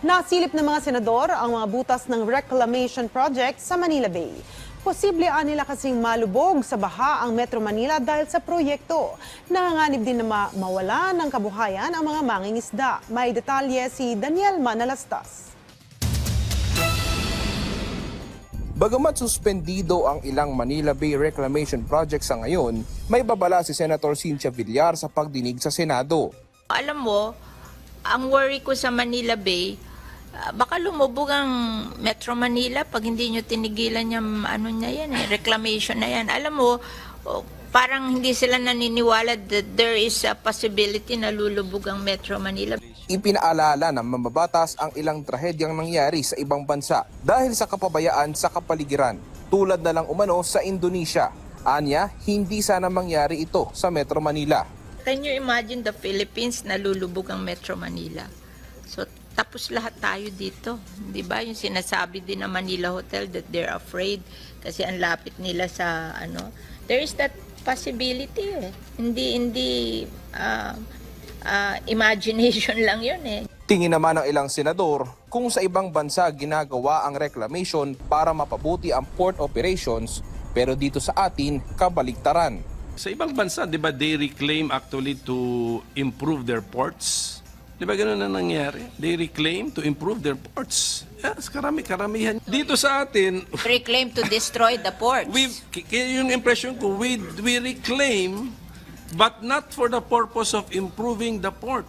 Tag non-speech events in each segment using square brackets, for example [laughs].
Nasilip ng mga senador ang mga butas ng reclamation project sa Manila Bay. Posible nila kasing malubog sa baha ang Metro Manila dahil sa proyekto. Nanganganib din na ma- mawala ng kabuhayan ang mga mangingisda. May detalye si Daniel Manalastas. Bagamat suspendido ang ilang Manila Bay Reclamation projects sa ngayon, may babala si Senator Cynthia Villar sa pagdinig sa Senado. Alam mo, ang worry ko sa Manila Bay, ah, baka lumubog ang Metro Manila pag hindi nyo tinigilan yung ano niya yan, eh, reclamation na yan. Alam mo, oh, parang hindi sila naniniwala that there is a possibility na lulubog ang Metro Manila. Ipinaalala ng mamabatas ang ilang trahedyang nangyari sa ibang bansa dahil sa kapabayaan sa kapaligiran, tulad na lang umano sa Indonesia. Anya, hindi sana mangyari ito sa Metro Manila. Can you imagine the Philippines na lulubog ang Metro Manila? So, tapos lahat tayo dito. Di ba? Yung sinasabi din ng Manila Hotel that they're afraid kasi ang lapit nila sa ano. There is that possibility eh. Hindi, hindi ah, ah, imagination [laughs] lang yun eh. Tingin naman ng ilang senador kung sa ibang bansa ginagawa ang reclamation para mapabuti ang port operations pero dito sa atin kabaliktaran. Sa ibang bansa, di ba, they reclaim actually to improve their ports. Di ba ganun na nangyari? They reclaim to improve their ports. Yes, karami, karamihan. Dito sa atin, [laughs] Reclaim to destroy the ports. we, yung impression ko, we, we reclaim, but not for the purpose of improving the port.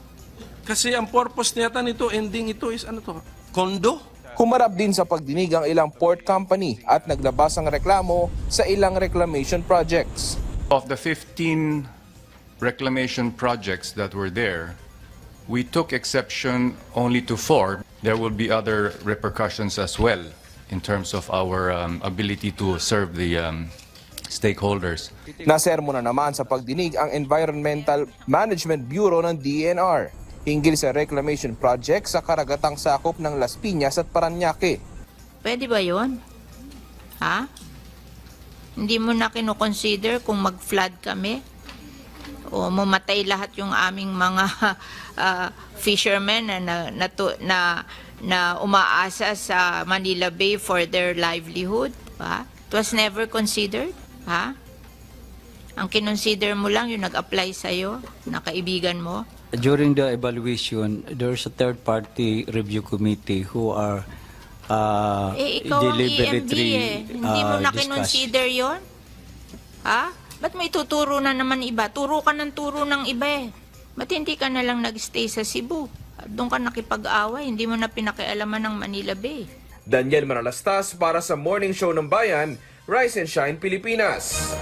Kasi ang purpose niyata nito, ending ito is ano to? Kondo? Humarap din sa pagdinig ang ilang port company at naglabas ng reklamo sa ilang reclamation projects. Of the 15 reclamation projects that were there, we took exception only to four. There will be other repercussions as well in terms of our um, ability to serve the um, stakeholders. Nasermo na naman sa pagdinig ang Environmental Management Bureau ng DNR hinggil sa reclamation project sa karagatang sakop ng Las Piñas at Paranaque. Pwede ba yon? Ha? Hindi mo na kinoconsider kung mag-flood kami? O mamatay lahat yung aming mga [laughs] ah, fishermen na, na, na, na, na umaasa sa Manila Bay for their livelihood? Ha? It was never considered? Ha? Ang kinonsider mo lang yung nag-apply sa'yo, na kaibigan mo? During the evaluation, there's a third-party review committee who are uh, Eh, ikaw ang EMB eh. Hindi mo uh, na kinonsider yon? Ha? Ba't may tuturo na naman iba? Turo ka ng turo ng iba eh. Ba't hindi ka na lang nag-stay sa Cebu? Doon ka nakipag-away, hindi mo na pinakialaman ng Manila Bay. Daniel Manalastas para sa Morning Show ng Bayan, Rise and Shine Pilipinas.